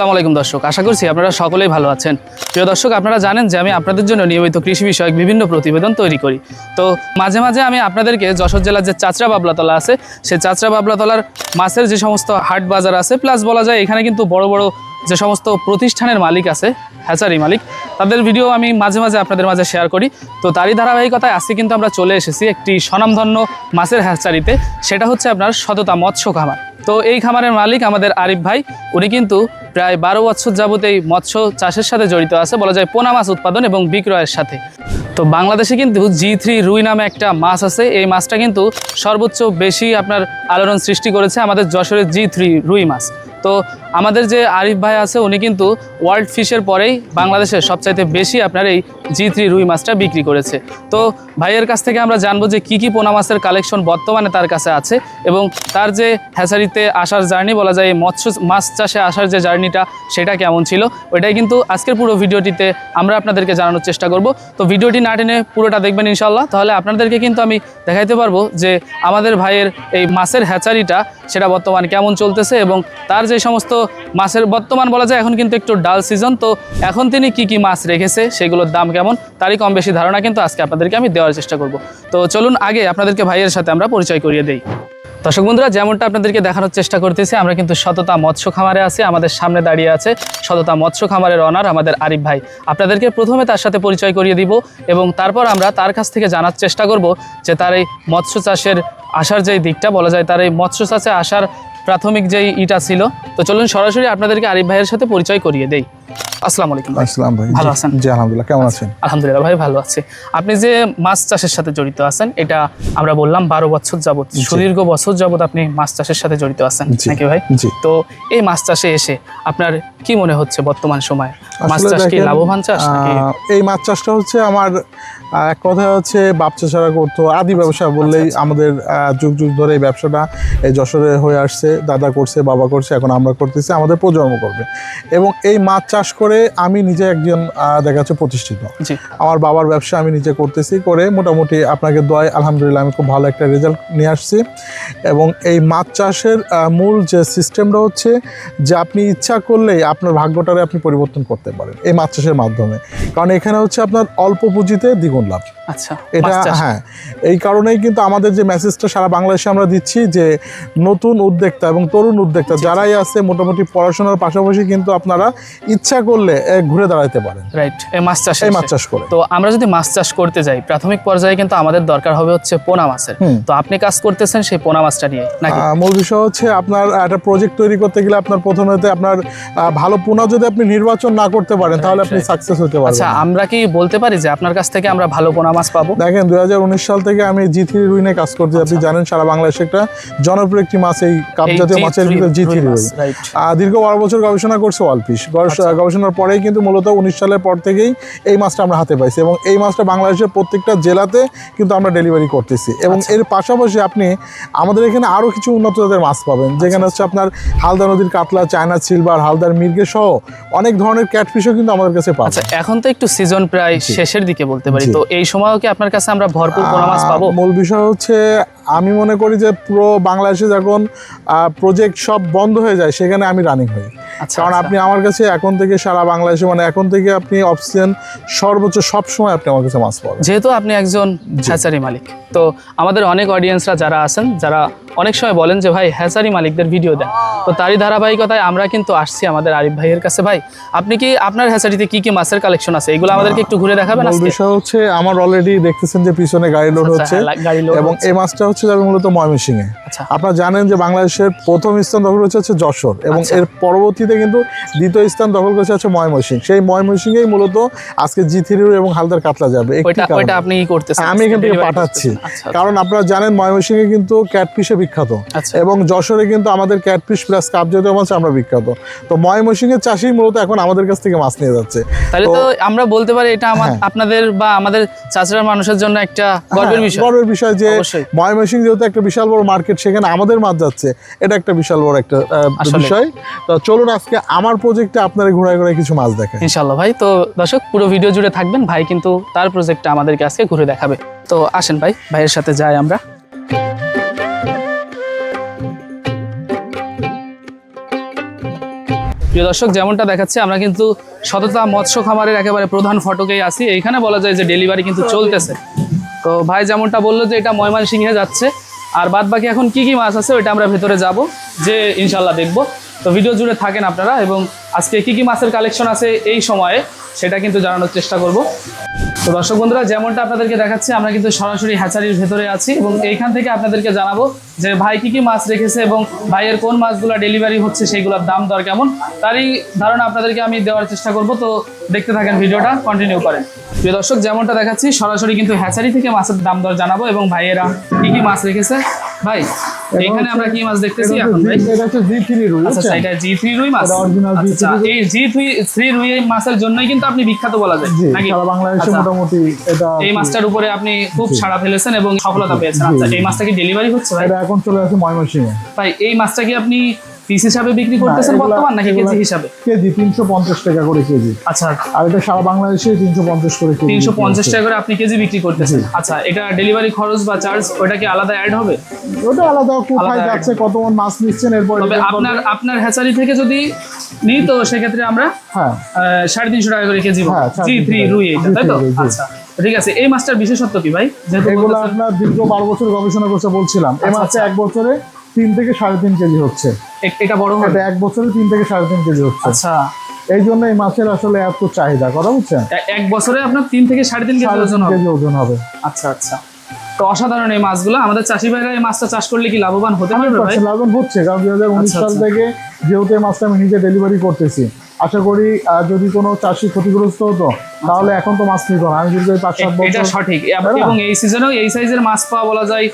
আসসালামু আলাইকুম দর্শক, আশা করছি আপনারা সকলেই ভালো আছেন। প্রিয় দর্শক, আপনারা জানেন যে আমি আপনাদের জন্য নিয়মিত কৃষি বিষয়ক বিভিন্ন প্রতিবেদন তৈরি করি। তো মাঝে মাঝে আমি আপনাদেরকে যশোর জেলার যে চাচরা বাবলাতলা আছে, সেই চাচরা বাবলাতলার মাছের যে সমস্ত হাট বাজার আছে প্লাস বলা যায় এখানে কিন্তু বড় বড় যে সমস্ত প্রতিষ্ঠানের মালিক আছে হ্যাচারি মালিক, তাদের ভিডিও আমি মাঝে মাঝে আপনাদের মাঝে শেয়ার করি। তো তারই ধারাবাহিকতায় আজকে কিন্তু আমরা চলে এসেছি একটি স্বনামধন্য মাছের হ্যাচারিতে সেটা হচ্ছে আপনার সততা মৎস্য খামার। তো এই খামারের মালিক আমাদের আরিফ ভাই, উনি কিন্তু প্রায় বারো বছর যাবত এই মৎস্য চাষের সাথে জড়িত আছে, বলা যায় পোনা মাছ উৎপাদন এবং বিক্রয়ের সাথে। তো বাংলাদেশে কিন্তু জি থ্রি রুই নামে একটা মাছ আছে, এই মাছটা কিন্তু সর্বোচ্চ বেশি আপনার আলোড়ন সৃষ্টি করেছে আমাদের যশোরের জি থ্রি রুই মাছ। তো আমাদের যে আরিফ ভাই আছে, উনি কিন্তু ওয়ার্ল্ড ফিশের পরেই বাংলাদেশের সবচাইতে বেশি আপনার এই জি থ্রি রুই মাছটা বিক্রি করেছে। তো ভাইয়ের কাছ থেকে আমরা জানব যে কী কী পোনা মাছের কালেকশন বর্তমানে তার কাছে আছে এবং তার যে হ্যাচারিতে আসার জার্নি বলা যায় মৎস্য মাছ চাষে আসার যে জার্নিটা সেটা কেমন ছিল, ওইটাই কিন্তু আজকের পুরো ভিডিওটিতে আমরা আপনাদেরকে জানানোর চেষ্টা করব। তো ভিডিওটি না টেনে পুরোটা দেখবেন ইনশাল্লাহ তাহলে আপনাদেরকে কিন্তু আমি দেখাইতে পারব যে আমাদের ভাইয়ের এই মাছের হ্যাচারিটা সেটা বর্তমান কেমন চলতেছে এবং তার যে সমস্ত মাছের বর্তমান বলা যায়, এখন কিন্তু একটু ডাল সিজন তো এখন তিনি কি কি মাছ রেখেছে, সেগুলোর দাম কেমন, তারই কম বেশি ধারণা কিন্তু আজকে আপনাদেরকে আমি দেওয়ার চেষ্টা করব। তো চলুন আগে আপনাদেরকে ভাইয়ের সাথে আমরা পরিচয় করিয়ে দেই। দর্শক বন্ধুরা, যেমনটা আপনাদেরকে দেখানোর চেষ্টা করতেছি, আমরা কিন্তু সততা মৎস্য খামারে আছি, আমাদের সামনে দাঁড়িয়ে আছে সততা মৎস্য খামারের অনার আমাদের আরিফ ভাই। আপনাদেরকে প্রথমে তার সাথে পরিচয় করিয়ে দিব এবং তারপর আমরা তার কাছ থেকে জানার চেষ্টা করব যে তার এই মৎস্য চাষের আসার যেই দিকটা, বলা যায় তার এই মৎস্য চাষে আসার প্রাথমিক যেই ইটা ছিল তো চলুন সরাসরি আপনাদেরকে আরিফ ভাইয়ের সাথে পরিচয় করিয়ে দেই। আসসালামু আলাইকুম আসসালাম ভাই ভালো আছেন? জি আলহামদুলিল্লাহ। কেমন আছেন? আলহামদুলিল্লাহ ভাই ভালো আছে। আপনি যে মাছ চাষের সাথে জড়িত আছেন এটা আমরা বললাম বারো বছর যাবত সুদীর্ঘ বছর যাবত আপনি মাছ চাষের সাথে জড়িত আছেন নাকি ভাই? তো এই মাছ চাষে এসে আপনার কি মনে হচ্ছে বর্তমান সময়ে? মাছ চাষ কি লাভবান চাষ এই মাছ চাষটা হচ্ছে আমার এক কথা হচ্ছে বাপ চাষারা করতো আদি ব্যবসা বললেই আচ্ছা। আমাদের যুগ যুগ ধরে এই ব্যবসাটা এই যশোরে হয়ে আসছে দাদা করছে বাবা করছে এখন আমরা করতেছি আমাদের প্রজন্ম করবে। এবং এই মাছ চাষ করে আমি নিজে একজন দেখা যাচ্ছে প্রতিষ্ঠিত। আমার বাবার ব্যবসা আমি নিজে করতেছি করে মোটামুটি আপনাকে দয় আলহামদুলিল্লাহ আমি খুব ভালো একটা রেজাল্ট নিয়ে আসছি। এবং এই মাছ চাষের মূল যে সিস্টেমটা হচ্ছে যে আপনি ইচ্ছা করলেই আপনার ভাগ্যটারে আপনি পরিবর্তন করতে পারেন এই মাছ চাষের মাধ্যমে। কারণ এখানে হচ্ছে আপনার অল্প পুঁজিতে দ্বিগুণ লাভ। আচ্ছা এটা। হ্যাঁ এই কারণেই কিন্তু আমাদের যে মেসেজটা সারা বাংলাদেশে আমরা দিচ্ছি যে নতুন উদ্যোক্তা এবং তরুণ উদ্যোক্তা যারাই আছে মোটামুটি পড়াশোনার পাশাপাশি কিন্তু আপনারা ইচ্ছা করলে ঘুরে দাঁড়াতে পারেন। রাইট এই মাছ চাষ এই মাছ চাষ করে। তো আমরা যদি মাছ চাষ করতে যাই প্রাথমিক পর্যায়ে কিন্তু আমাদের দরকার হবে হচ্ছে পোনা মাছের। তো আপনি কাজ করতেছেন সেই পোনা মাছটা নিয়ে নাকি? মূল বিষয় হচ্ছে আপনার একটা প্রজেক্ট তৈরি করতে গেলে আপনার প্রথমেতে আপনার ভালো পোনা যদি আপনি নির্বাচন না করতে পারেন তাহলে আপনি. সাকসেস হতে আচ্ছা পারবেন না। আমরা কি বলতে পারি যে আপনার কাছ থেকে আমরা ভালো পোনা মাছ পাবো। দেখেন দুই হাজার উনিশ সাল থেকে আমি জি থ্রি রুইনে কাজ করছি। আপনি জানেন সারা বাংলাদেশে একটা জনপ্রিয় একটি মাছ এই কাপ জাতীয় মাছের ভিতরে জি থ্রি রুই. আহ, দীর্ঘ বারো বছর গবেষণা করছে ওয়ালফিশ আচ্ছা। গবেষণার পরেই কিন্তু মূলত উনিশ সালের পর থেকেই এই মাছটা আমরা হাতে পাইছি এবং এই মাছটা বাংলাদেশের প্রত্যেকটা জেলাতে কিন্তু আমরা ডেলিভারি করতেছি। এবং আচ্ছা। এর পাশাপাশি আপনি আমাদের এখানে আরও কিছু উন্নত জাতের মাছ পাবেন যেখানে হচ্ছে আপনার হালদা নদীর কাতলা চায়না সিলভার হালদার মির্গে সহ অনেক ধরনের ক্যাটফিশও কিন্তু আমাদের কাছে পাবেন। আচ্ছা এখন তো একটু সিজন প্রায় শেষের দিকে বলতে পারি। তো এই সময়ও কি আপনার কাছে আমরা ভরপুর পোনা মাছ পাবো? মূল বিষয় হচ্ছে আমি মনে করি যে পুরো বাংলাদেশে যখন প্রজেক্ট সব বন্ধ হয়ে যায় সেখানে আমি রানিং হই। আচ্ছা কারণ আচ্ছা। আপনি আমার কাছে এখন থেকে সারা বাংলাদেশে মানে এখন থেকে আপনি অক্সিজেন সর্বোচ্চ সব সময় আপনি আমার কাছে মাছ পাবেন। যেহেতু আপনি একজন হ্যাচারি মালিক তো আমাদের অনেক অডিয়েন্সরা যারা আছেন যারা অনেক সময় বলেন যে ভাই হ্যাচারি মালিকদের ভিডিও দেন। তো তারই ধারাবাহিকতায় আমরা কিন্তু আসছি আমাদের আরিফ ভাইয়ের কাছে। ভাই আপনি কি আপনার হ্যাচারিতে কি কি মাছের কালেকশন আছে? এগুলো আমাদেরকে একটু ঘুরে দেখাবেন বিষয় হচ্ছে আমার অলরেডি দেখতেছেন যে পিছনে গাড়ি লোড আচ্ছা, হচ্ছে হ্যাঁ, এবং এই মাছটা হচ্ছে যাবে মূলত ময়মনসিংহে। আচ্ছা। আপনারা জানেন যে বাংলাদেশের প্রথম স্থান দখল করেছে হচ্ছে যশোর এবং আচ্ছা। এর পরবর্তীতে কিন্তু দ্বিতীয় স্থান দখল করেছে হচ্ছে ময়মনসিং সেই ময়মনসিংহেই মূলত আজকে জি থ্রি এবং হালদার কাতলা যাবে। ওইটা আপনি কি করতেছেন? আমি এখান থেকে পাঠাচ্ছি। কারণ আপনারা জানেন ময়মনসিংহে কিন্তু ক্যাটফিশে বিখ্যাত। আচ্ছা। এবং যশোরে কিন্তু আমাদের ক্যাটফিশ প্লাস কাপ জাতীয় মাছ আমরা বিখ্যাত। তো ময়মনসিংহের চাষি মূলত এখন আমাদের কাছ থেকে মাছ নিয়ে যাচ্ছে। তাহলে তো আমরা বলতে পারি এটা হ্যাঁ। আপনাদের বা আমাদের চাচড়ার মানুষের জন্য একটা গর্বের হ্যাঁ, বিষয়। গর্বের বিষয় যে। ময়মনসিংহ যেহেতু একটা বিশাল বড় মার্কেট সেখানে আমাদের মাছ যাচ্ছে এটা একটা বিশাল বড় একটা বিষয়। তো চলুন আজকে আমার প্রজেক্টে আপনারা ঘোরায় ঘোরায় কিছু মাছ দেখেন। ইনশাল্লাহ ভাই তো দর্শক পুরো ভিডিও জুড়ে থাকবেন। ভাই কিন্তু তার প্রজেক্টটা আমাদেরকে আজকে ঘুরে দেখাবে। তো আসেন ভাই ভাইয়ের সাথে যাই আমরা। প্রিয় দর্শক, যেমনটা দেখাচ্ছে, আমরা কিন্তু সততা মৎস্য খামারের একেবারে প্রধান ফটকেই আসি এইখানে বলা যায় যে ডেলিভারি কিন্তু চলতেছে। তো ভাই যেমনটা বলল যে এটা ময়মনসিংহে যাচ্ছে, আর বাদ বাকি এখন কি কি মাছ আছে, ওইটা আমরা ভেতরে যাব, যে ইনশাল্লাহ দেখব। তো ভিডিও জুড়ে থাকেন আপনারা এবং আজকে কি কি মাছের কালেকশন আছে এই সময়ে সেটা কিন্তু জানানোর চেষ্টা করব। তো দর্শক বন্ধুরা যেমনটা আপনাদেরকে দেখাচ্ছি আমরা কিন্তু সরাসরি হ্যাচারির ভেতরে আছি এবং এইখান থেকে আপনাদেরকে জানাব যে ভাই কি কি মাছ রেখেছে এবং ভাইয়ের কোন মাছগুলো ডেলিভারি হচ্ছে সেইগুলোর দাম দর কেমন। তারই ধারণা আপনাদেরকে আমি দেওয়ার চেষ্টা করব। তো দেখতে থাকেন ভিডিওটা কন্টিনিউ করেন। প্রিয় দর্শক যেমনটা দেখাচ্ছি সরাসরি কিন্তু হ্যাচারি থেকে মাছের দাম দর জানাব এবং ভাইয়েরা কি কি মাছ রেখেছে। ভাই এখানে আমরা কি মাছ দেখতেছি এখন ভাই? এটা হচ্ছে জি থ্রি রুই আচ্ছা এটা জি থ্রি রুই মাছ? G3 আচ্ছা, এই জি থ্রি থ্রি এই মাছের জন্যই কিন্তু আপনি বিখ্যাত বলা যায় নাকি? সারা বাংলাদেশে আচ্ছা, মোটামুটি এটা এই মাছটার উপরে আপনি খুব সাড়া ফেলেছেন এবং সফলতা পেয়েছেন। আচ্ছা এই মাছটা কি ডেলিভারি হচ্ছে ভাই? এটা এখন চলে আসে ময়মনসিংহে। ভাই এই মাছটা কি আপনি পিস হিসাবে বিক্রি করতেছেন বর্তমান নাকি কেজি হিসাবে? কেজি তিনশো পঞ্চাশ টাকা করে কেজি। আচ্ছা। আর এটা সারা বাংলাদেশে তিনশো পঞ্চাশ করে কেজি তিনশো বিক্রি পঞ্চাশ হচ্ছে। টাকা করে আপনি কেজি বিক্রি করতেছেন। আচ্ছা এটা ডেলিভারি খরচ বা চার্জ ওটা কি আলাদা অ্যাড হবে? ওটা আলাদা কোথায় যাচ্ছে কত মন মাছ নিচ্ছেন এরপর তবে আপনার। আপনার হ্যাচারি থেকে যদি নিই তো সেক্ষেত্রে আমরা হ্যাঁ। আহ, সাড়ে তিনশো টাকা করে কেজি হ্যাঁ, জি তিনশো থ্রি রুই এটা তাই তো? G3 রুই, জি। আচ্ছা ঠিক আছে। এই মাছটার বিশেষত্ব কি ভাই? যেহেতু এগুলো আপনার দীর্ঘ বারো বছর গবেষণা করতে বলছিলাম। এই আচ্ছা, মাছটা আচ্ছা। এক বছরে তিন থেকে সাড়ে তিন কেজি হচ্ছে। এটা বড় হবে? এক বছরে তিন থেকে সাড়ে তিন কেজি হচ্ছে। আচ্ছা। এই জন্য এই মাছের আসলে এত চাহিদা কথা বুঝছেন? এক বছরে আপনার তিন থেকে সাড়ে তিন কেজি ওজন হবে? কেজি ওজন হবে। আচ্ছা আচ্ছা। তো অসাধারণ এই মাছগুলো। আমাদের চাষি ভাইরা এই মাছটা চাষ করলে কি লাভবান হতে পারবে লাভবান হচ্ছে কারণ দুই হাজার উনিশ আচ্ছা, সাল আচ্ছা। থেকে যেহেতু এই মাছটা আমি নিজে ডেলিভারি করতেছি আশা করি যদি কোনো চাষি ক্ষতিগ্রস্ত হতো তাহলে এখন তো মাছ নিত না। আমি যদি পাঁচ সাত এ- এটা সঠিক? এবং এই সিজনেও এই সাইজের মাছ পাওয়া বলা যায়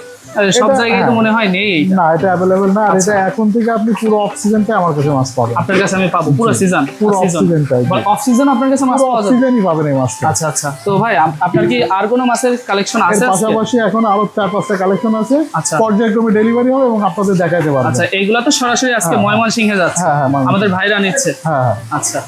সব জায়গায় তো হ্যাঁ। মনে হয় নেই না এটা অ্যাভেলেবেল না। আর আচ্ছা। এটা এখন থেকে আপনি পুরো অফ সিজনটা আমার কাছে মাছ পাবেন। আপনার কাছে আমি পাবো পুরো সিজন পুরো off season টাই, জি। অফ সিজন আপনার কাছে মাছ পাওয়া অফ যাবে। সিজনই পাবেন এই মাছটা। আচ্ছা আচ্ছা। তো ভাই আপনার কি আর কোনো মাছের কালেকশন আছে পাশাপাশি এখন আরও চার পাঁচটা কালেকশন আছে। আচ্ছা। পর্যায়ক্রমে ডেলিভারি হবে এবং আপনাদের দেখাতে পারব। আচ্ছা এইগুলো তো সরাসরি আজকে হ্যাঁ। ময়মনসিংহে যাচ্ছে। হ্যাঁ, হ্যাঁ, আমাদের ভাইরা নিচ্ছে। হ্যাঁ হ্যাঁ। আচ্ছা।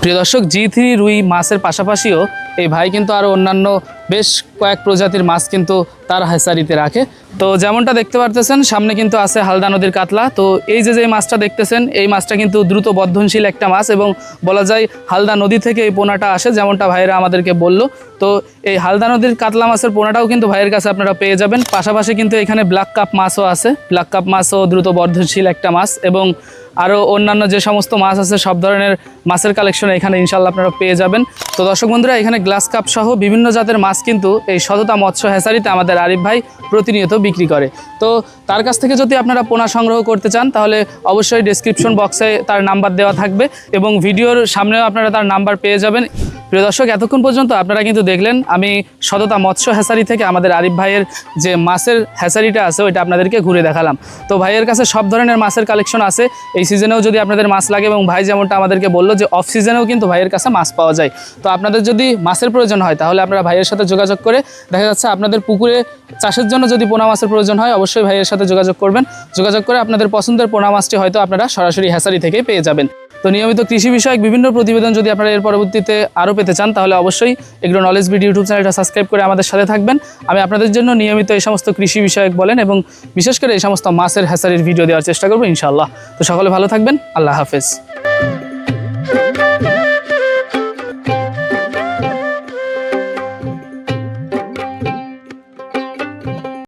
প্রিয় দর্শক জি থ্রি রুই মাছের পাশাপাশিও এই ভাই কিন্তু আরও অন্যান্য বেশ কয়েক প্রজাতির মাছ কিন্তু তার হেসারিতে রাখে। তো যেমনটা দেখতে পারতেছেন, সামনে কিন্তু আছে হালদা নদীর কাতলা। তো এই যে যে মাছটা দেখতেছেন, এই মাছটা কিন্তু দ্রুত বর্ধনশীল একটা মাছ এবং বলা যায় হালদা নদী থেকে এই পোনাটা আসে, যেমনটা ভাইয়েরা আমাদেরকে বলল। তো এই হালদা নদীর কাতলা মাছের পোনাটাও কিন্তু ভাইয়ের কাছে আপনারা পেয়ে যাবেন। পাশাপাশি কিন্তু এখানে ব্ল্যাক কাপ মাছও আছে। ব্ল্যাক কাপ মাছও দ্রুত বর্ধনশীল একটা মাছ এবং আরও অন্যান্য যে সমস্ত মাছ আছে, সব ধরনের মাছের কালেকশন এখানে ইনশাল্লাহ আপনারা পেয়ে যাবেন। তো দর্শক বন্ধুরা, এখানে গ্লাস কাপ সহ বিভিন্ন জাতের মাছ কিন্তু এই সততা মৎস্য হ্যাসারিতে আমাদের আরিফ ভাই প্রতিনিয়ত বিক্রি করে। তো তার কাছ থেকে যদি আপনারা পোনা সংগ্রহ করতে চান, তাহলে অবশ্যই ডেসক্রিপশন বক্সে তার নাম্বার দেওয়া থাকবে এবং ভিডিওর সামনেও আপনারা তার নাম্বার পেয়ে যাবেন। প্রিয় দর্শক, এতক্ষণ পর্যন্ত আপনারা কিন্তু দেখলেন আমি সততা মৎস্য হ্যাসারি থেকে আমাদের আরিফ ভাইয়ের যে মাছের হ্যাসারিটা আছে, ওইটা আপনাদেরকে ঘুরে দেখালাম। তো ভাইয়ের কাছে সব ধরনের মাছের কালেকশন আছে। এই সিজনেও যদি আপনাদের মাছ লাগে এবং ভাই যেমনটা আমাদেরকে বলল যে অফ সিজনেও কিন্তু ভাইয়ের কাছে মাছ পাওয়া যায়। তো আপনাদের যদি মাছের প্রয়োজন হয়, তাহলে আপনারা ভাইয়ের সাথে যোগাযোগ করে দেখা যাচ্ছে আপনাদের পুকুরে চাষের জন্য যদি পোনা মাছের প্রয়োজন হয়, অবশ্যই ভাইয়ের সাথে যোগাযোগ করবেন। যোগাযোগ করে আপনাদের পছন্দের পোনা মাছটি হয়তো আপনারা সরাসরি হ্যাসারি থেকেই পেয়ে যাবেন। তো নিয়মিত কৃষি বিষয়ক বিভিন্ন প্রতিবেদন যদি আপনারা এর পরবর্তীতে আরও পেতে চান, তাহলে অবশ্যই এগুলো নলেজ ভিডিও ইউটিউব চ্যানেলটা সাবস্ক্রাইব করে আমাদের সাথে থাকবেন। আমি আপনাদের জন্য নিয়মিত এই সমস্ত কৃষি বিষয়ক বলেন এবং বিশেষ করে এই সমস্ত মাছের হ্যাসারির ভিডিও দেওয়ার চেষ্টা করব ইনশাআল্লাহ। তো সকলে ভালো থাকবেন, আল্লাহ হাফেজ।